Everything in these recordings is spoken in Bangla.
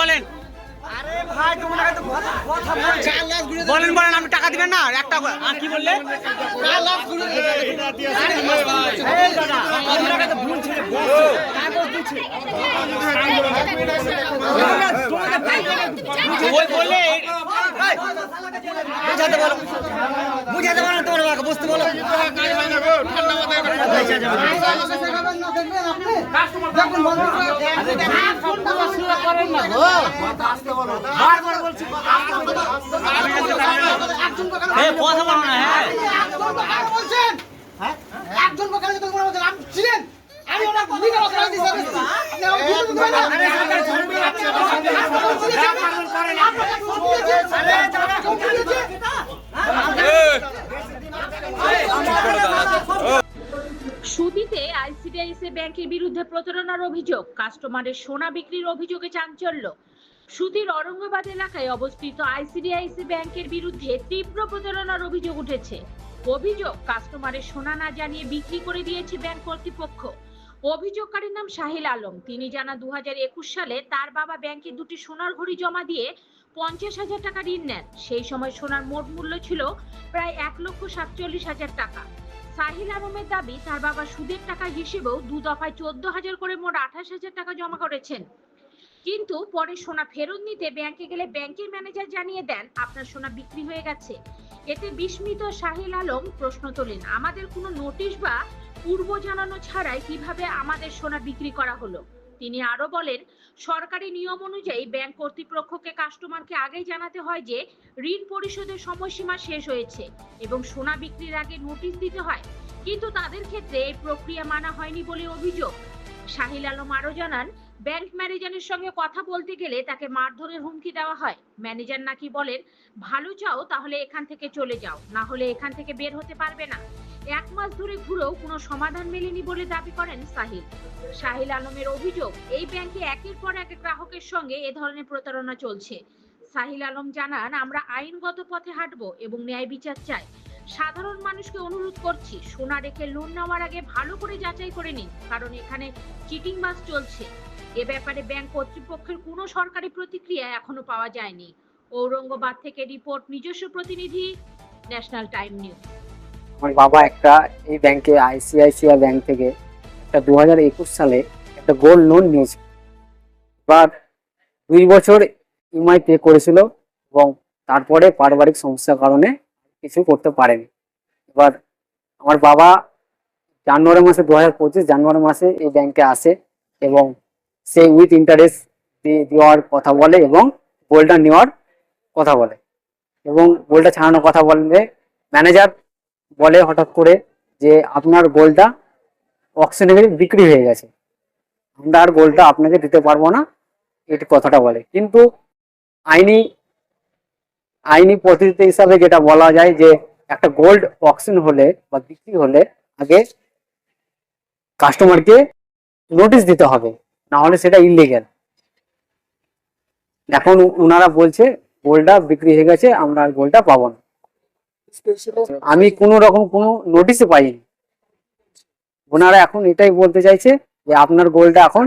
বলেন। ভাই বলেন বলেন আমি টাকা দিবেন না? একটা আর কি বললে? এই দাদা তোমার আগে তো ভুল ছিল কাগজ দিচ্ছে ওই বললে বুঝাতে বলো। বুঝাতে বলো তোমার বাবাকে বুঝতে বলো। বারবার বলছি কথা বলো। না হ্যাঁ। একজন বকালে তো তোমরা বলছেন আপনি ছিলেন? আমি ওনার লিগে বকালে দিছি আপনি আমার ভিডিও তো আপনি আরে সরকার ছবি আছে সুদিতে ব্যাংকের বিরুদ্ধে প্রতারণার অভিযোগ, কাস্টমারের সোনা বিক্রির অভিযোগে চাঞ্চল্য। সুতির অরঙ্গাবাদ এলাকায় অবস্থিত আইসিডিআইসি ব্যাংকের বিরুদ্ধে তীব্র প্রতারণার অভিযোগ উঠেছে। অভিযোগ, কাস্টমারের সোনা না জানিয়ে বিক্রি করে দিয়েছে ব্যাংক কর্তৃপক্ষ। অভিযোগকারীর নাম সাহিল আলম। তিনি জানা দু হাজার একুশ সালে তার বাবা ব্যাংকে দুটি সোনার ঘড়ি জমা দিয়ে পঞ্চাশ হাজার টাকা ঋণ নেন। সেই সময় সোনার মোট মূল্য ছিল প্রায় এক লক্ষ সাতচল্লিশ হাজার টাকা। সাহিল আলমের দাবি, তার বাবা সুদের টাকা হিসেবেও দু দফায় চোদ্দ হাজার করে মোট আঠাশ হাজার টাকা জমা করেছেন। কিন্তু পরে সোনা ফেরত নিতে ব্যাংকে গেলে ব্যাংকের ম্যানেজার জানিয়ে দেন, আপনার সোনা বিক্রি হয়ে গেছে। এতে বিস্মিত শাহিল আলম প্রশ্ন তোলেন, আমাদের কোনো নোটিশ বা পূর্ব জানানো ছাড়াই কীভাবে আমাদের সোনা বিক্রি করা হলো? তিনি আরও বলেন, সরকারি নিয়ম অনুযায়ী ব্যাংক কর্তৃপক্ষকে কাস্টমারকে আগেই জানাতে হয় যে ঋণ পরিশোধের সময়সীমা শেষ হয়েছে এবং সোনা বিক্রির আগে নোটিশ দিতে হয়। কিন্তু তাদের ক্ষেত্রে এই প্রক্রিয়া মানা হয়নি বলে অভিযোগ। শাহিল আলম আরও জানান, ব্যাংক ম্যানেজারের সঙ্গে কথা বলতে গেলে তাকে মারধরের হুমকি দেওয়া হয়। ম্যানেজার নাকি বলেন, ভালো চাও তাহলে এখান থেকে চলে যাও, না হলে এখান থেকে বের হতে পারবে না। এক মাস ধরে ঘুরেও কোনো সমাধান মেলেনি বলে দাবি করেন সাহিল। সাহিল আলমের অভিযোগ, এই ব্যাংকে একের পর এক গ্রাহকের সঙ্গে এ ধরনের প্রতারণা চলছে। সাহিল আলম জানান, আমরা আইনগত পথে হাঁটবো এবং ন্যায় বিচার চাই। সাধারণ মানুষকে অনুরোধ করছি, সোনা রেখে লোন নেওয়ার আগে ভালো করে যাচাই করে নিন, কারণ এখানে চিটিং মাস চলছে। এ ব্যাপারে ব্যাংক কর্তৃপক্ষের কোনো সরকারি প্রতিক্রিয়া এখনও পাওয়া যায়নি। ঔরঙ্গাবাদ থেকে রিপোর্ট, নিজস্ব প্রতিনিধি, ন্যাশনাল টাইম নিউজ। আমার বাবা একটা এই ব্যাংকে আইসিআইসিআই ব্যাংক থেকে একটা দু হাজার একুশ সালে একটা গোল্ড লোন নিয়েছিল। এবার দুই বছর ইএমআই পে করেছিল এবং তারপরে পারিবারিক সমস্যার কারণে কিছু করতে পারেনি। এবার আমার বাবা জানুয়ারি মাসে দু হাজার পঁচিশ, জানুয়ারি মাসে এই ব্যাংকে আসে এবং সে উইথ ইন্টারেস্ট দেওয়ার কথা বলে এবং গোল্ডটা নেওয়ার কথা বলে এবং গোল্ডটা ছাড়ানোর কথা বললে ম্যানেজার বলে হঠাৎ করে যে আপনার গোলটা অকশনে বিক্রি হয়ে গেছে। আমরা আর গোলটা আপনাকে দিতে পারব না এই কথাটা বলে। কিন্তু আইনি আইনি পদ্ধতি হিসাবে যেটা বলা যায় যে একটা গোল্ড অকশন হলে বা বিক্রি হলে আগে কাস্টমারকে নোটিশ দিতে হবে, না হলে সেটা ইলিগেল এখন ওনারা বলছে, গোলটা বিক্রি হয়ে গেছে, আমরা আর গোলটা পাবো না। আমি কোনো রকম কোনো নোটিশই পাইনি। ওনারা এখন এটাই বলতে চাইছে যে আপনার গোল্ডটা এখন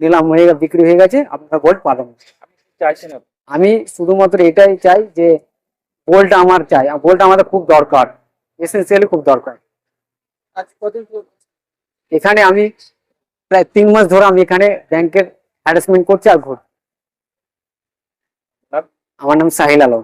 নিলাম হয়ে বিক্রি হয়ে গেছে আপনার গোল্ড পাবেন? আমি শুধুমাত্র এটাই চাই যে গোল্ডটা আমার চাই। গোল্ডটা আমাদের খুব দরকার। এসেন্সিয়ালি খুব দরকার। এখানে আমি প্রায় তিন মাস ধরে আমি এখানে ব্যাংকের হ্যারাসমেন্ট করছি আর ঘুর আমার নাম সাহিল আলম।